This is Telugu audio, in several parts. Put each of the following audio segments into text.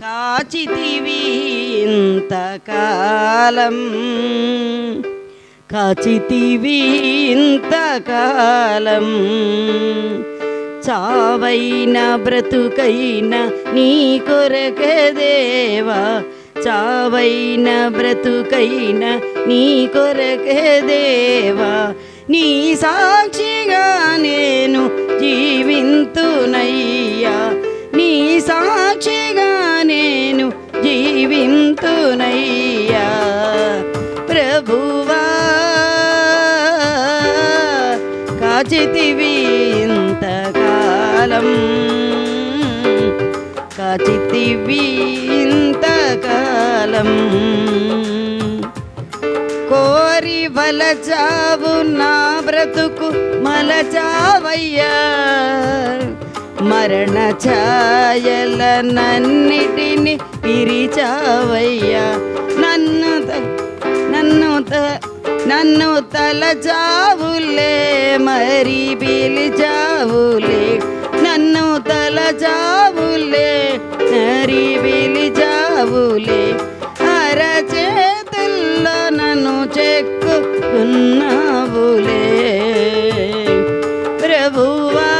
కాచితివి ఇంతకాలం. కాచితివి ఇంతకాలం. చావైన బ్రతుకైన నీ కొరకే దేవా. చావైన బ్రతుకైన నీ కొరకే దేవా. నీ సాక్షిగా నేను కాచితివి ఇంతకాలం కాచితివి ఇంతకాలం కోరి వలచావు నా బ్రతుకు మలచావయ్యా. మరణ ఛాయల నన్నిటిని పిరిచావయ్యా నన్ను నన్ను త- నన్ను తలచావులే మరి పిలిచావులే. నన్ను తలచావులే మరి పిలిచావులే. అరచేతుల్లో నన్ను చెక్కున్నావులే. ప్రభువా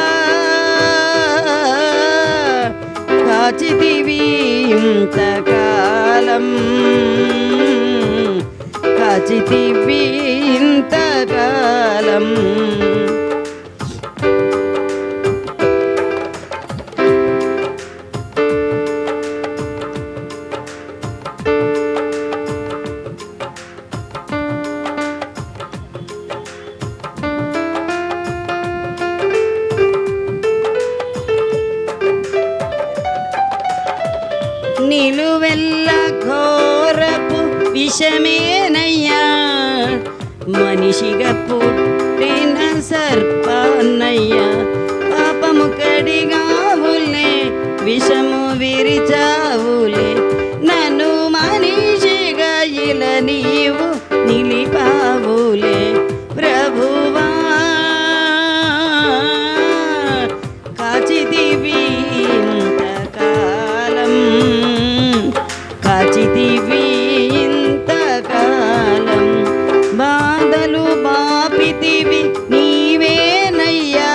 కాచితివి ఇంతకాలం. కాచితివి నిలువెల్ల ఘోరపు విషమేనయ్యా. మనిషిగా పుట్టిన సర్పాన్నయ్యా. కాచితివి ఇంతకాలం బాధలు బాపితివి నీవేనయ్యా.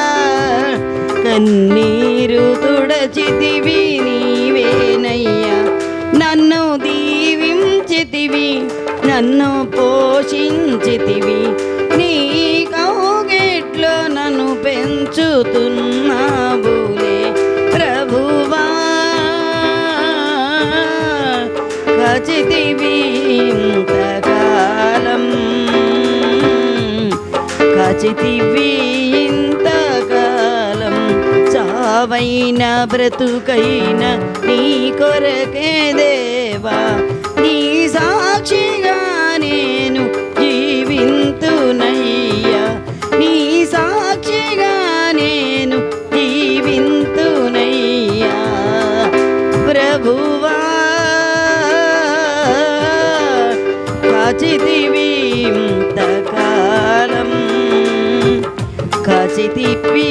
కన్నీరు తుడచితివి నీవేనయ్యా. నన్ను దీవించితివి నన్ను పోషించితివి. నీ కౌగిట్లో నన్ను పెంచుతున్నావులే కచితివి ఇంతకాలం. కచితివి ఇంతకాలం. చావైన బ్రతుకైన నీ కొరకే దేవా. కాచితివి ఇంతకాలం కాచితివి